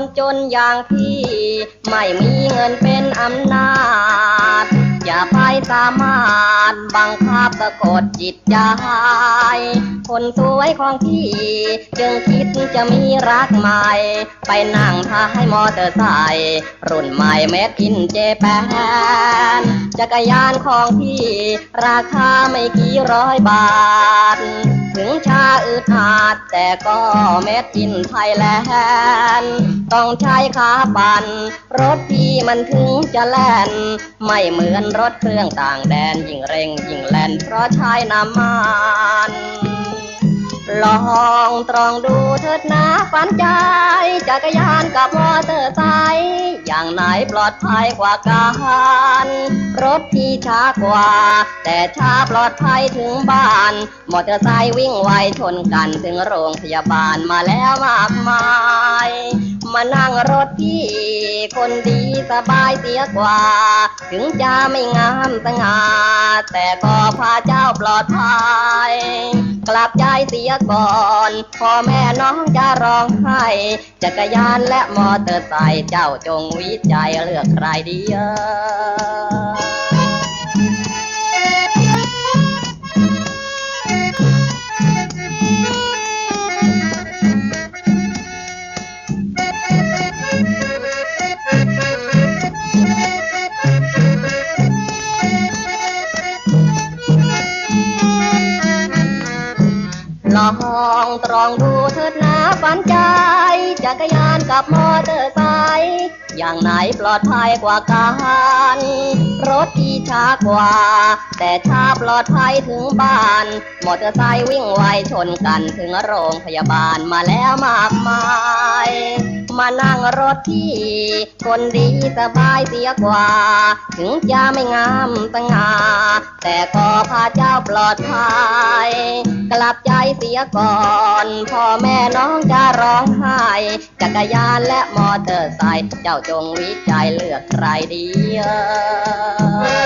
นจนอย่างพี่ ไม่มีเงินเป็นอำนาจ อย่าไปสามารถบังคับสะกดจิตใจคนสวยของพี่ จึงคิดจะมีรักใหม่ ไปนั่งท้ายมอเตอร์ไซค์รุ่นใหม่เม็ดอินเจแปนจักรยานของพี่ ราคาไม่กี่ร้อยบาท ถึงชาอึดอาดแต่ก็เม็ดอินไทยแลนด์ต้องใช้ขาปั่นรถพี่มันถึงจะแล่น ไม่เหมือนรถเครื่องต่างแดนยิ่งเร่งยิ่งแล่น เพราะใช้น้ำมันลองตรองดูเถิดนะฝันใจจักรยานกับมอเตอร์ไซค อย่างไหนปลอดภัยกว่ากันรถที่ช้ากว่า แต่ช้าปลอดภัยถึงบ้านมอเตอร์ไซค์วิ่งไวชนกันถึงโรงพยาบาลมาแล้วมากมายมานั่งรถพี่คนดีสบายเสียกว่า ถึงจะไม่งามสง่าแต่ก็พาเจ้าปลอดภัย กลับใจเสียก่อนพ่อแม่น้องจะร้องไห้จักรยานและมอเตอร์ไซค์เจ้าจงวิจัยเลือกใครดีเออ ตรองดูเถิดนะฝันใจ จักรยานกับมอเตอร์ไซค์อย่างไหนปลอดภัยกว่ากันรถที่ช้ากว่า แต่ช้าปลอดภัยถึงบ้าน มอเตอร์ไซค์วิ่งไวชนกันถึงโรงพยาบาลมาแล้วมากมายมานั่งรถที่ คนดีสบายเสียกว่า ถึงจะไม่งามสง่าแต่ก็พาเจ้าปลอดภัย ลับใจเสียก่อนพ่อแม่น้องจะร้องไห้จักรยานและมอเตอร์ไซค์เจ้าจงวิจัยเลือกใครดีเออ